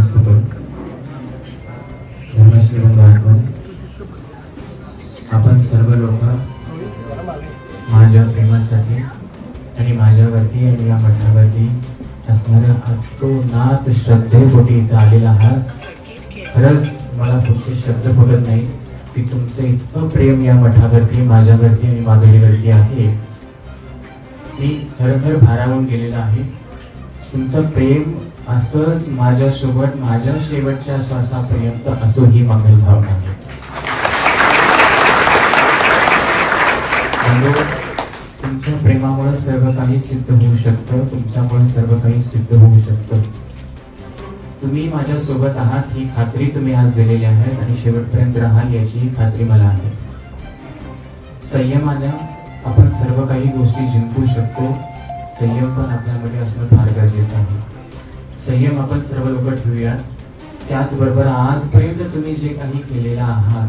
नमस्कार करू धर्मश्रीमंत आठवण आपण सर्व लोक माझ्या प्रेमासाठी आणि माझ्यावरती आणि या मठावरती असणाऱ्या अतोनात श्रद्धेपोटी इथं आलेला आहात. खरंच मला तुमचे शब्द बोलत नाही की तुमचं इतकं प्रेम या मठावरती माझ्यावरती आणि मागणीवरती आहे. मी खरोखर भारावून गेलेला आहे. तुमचं प्रेम असंच माझ्यासोबत माझ्या शेवटच्या श्वासापर्यंत असो ही मंगल भावना आहे तुमच्या प्रेमामुळे सर्व काही सिद्ध होऊ शकतं तुमच्यामुळे सर्व काही सिद्ध होऊ शकतं. तुम्ही माझ्या सोबत आहात ही खात्री तुम्ही आज दिलेली आहे आणि शेवटपर्यंत राहाल याची खात्री मला आहे. संयमानं आपण सर्व काही गोष्टी जिंकू शकतो संयम पण आपल्यामध्ये असणं फार गरजेचं आहे. संयम आपण सर्व लोक ठेवूया त्याचबरोबर आजपर्यंत तुम्ही जे काही केलेलं आहात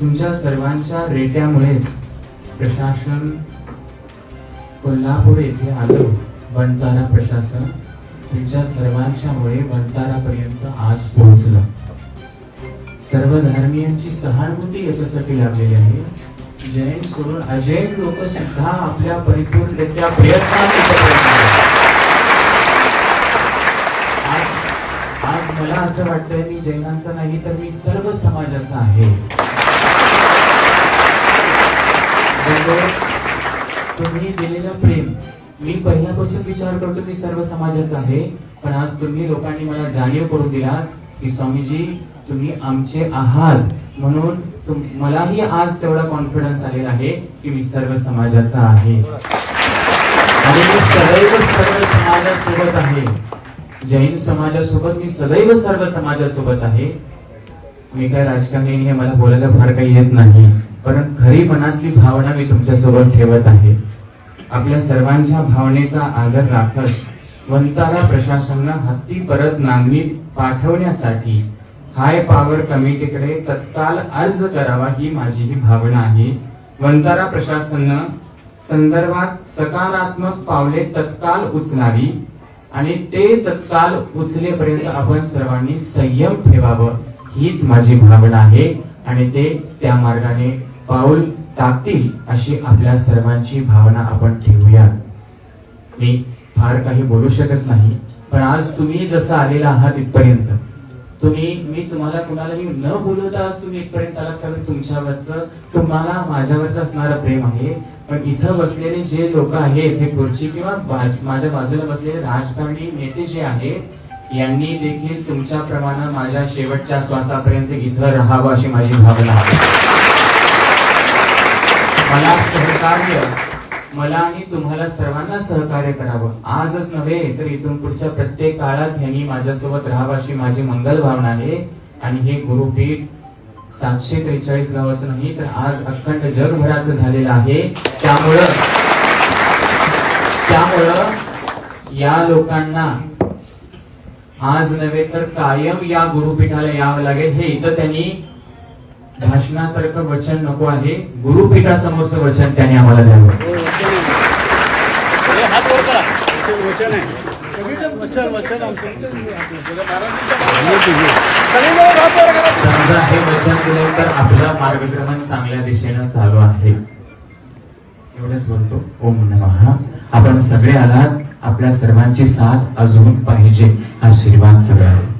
तुमच्या सर्वांच्या रेट्यामुळेच प्रशासन कोल्हापूर येथे आलं. वंतारा प्रशासन तुमच्या सर्वांच्यामुळे वंतारापर्यंत आज पोहोचलं. सर्व धर्मियांची सहानुभूती याच्यासाठी लाभलेली आहे. जैन सोडून अजैन लोक सुद्धा आपल्या परिपूर्ण प्रयत्नात एकत्र आले. आज आज मला असं वाटतंय मी जैनांचा नाही तर मी सर्व समाजाचा आहे. म्हणजे तुम्ही दिलेलं प्रेम मी पहिल्यापासून विचार करतो मी सर्व समाजाचा आहे पण आज तुम्ही लोकांनी मला जाणीव करून दिलात की स्वामीजी तुम्ही आमचे आहात. म्हणून मलाही आज तेवढा कॉन्फिडन्स आलेला आहे की मी सर्व समाजाचा आहे. आणि मी सदैव सर्व समाजासोबत आहे. जैन समाजासोबत मी सदैव सर्व समाजासोबत आहे. मी काय राजकारणी हे मला बोलायला फार काही येत नाही. पण खरी मनातली भावना मी तुमच्यासोबत ठेवत आहे. आपल्या सर्वांच्या भावनेचा आदर राखत वंतारा प्रशासनानं हत्ती परत नांगणीत पाठवण्यासाठी हाय पॉवर कमिटीकडे तत्काल अर्ज करावा ही माझी ही भावना आहे. वंतारा प्रशासनानं संदर्भात सकारात्मक पावले तत्काल उचलावी. आणि ते तत्काल उचलेपर्यंत आपण सर्वांनी संयम ठेवावं. हीच माझी भावना आहे आणि ते त्या मार्गाने पाऊल टाकतील अशी आपल्या सर्वांची भावना आपण ठेवूया मी फार काही बोलू शकत नाही पण आज तुम्ही जसं आलेला आहात इथपर्यंत. तुम्ही मी तुम्हाला कुणालाही न बोलवता आज तुम्ही इथपर्यंत आलात कारण तुमच्यावरचं तुम्हाला माझ्यावरचं असणारं प्रेम आहे. पण इथं बसलेले जे लोक आहेत हे खुर्ची किंवा माझ्या बाजूला बसलेले राजकारणी नेते जे आहेत यांनी देखील तुमच्या प्रमाणे माझ्या शेवटच्या श्वासापर्यंत इथं राहावं अशी माझी भावना आहे. मला सहकार्य मला आणि तुम्हाला सर्वांना सहकार्य करावं. आजच नव्हे तर इथून पुढच्या प्रत्येक काळात यांनी माझ्यासोबत राहावं अशी माझी मंगल भावना आहे. आणि हे गुरुपीठ सातशे त्रेचाळीस गावाचं नाही तर आज अखंड जगभराचं झालेलं आहे. त्यामुळं त्यामुळं या लोकांना आज नव्हे तर कायम या गुरुपीठाला यावं लागेल. हे इथं त्यांनी भाषणासारखं वचन नको आहे. गुरुपीठासमोरचं वचन त्यांनी आम्हाला द्यावं. वचन आहे. समजा हे वचन दिलं तर आपलं मार्गक्रमण चांगल्या दिशेनं चालू आहे. एवढंच बोलतो. ओम नमः. आपण सगळे आलात. आपल्या सर्वांची साथ अजून पाहिजे. आशीर्वाद सगळ्यांना.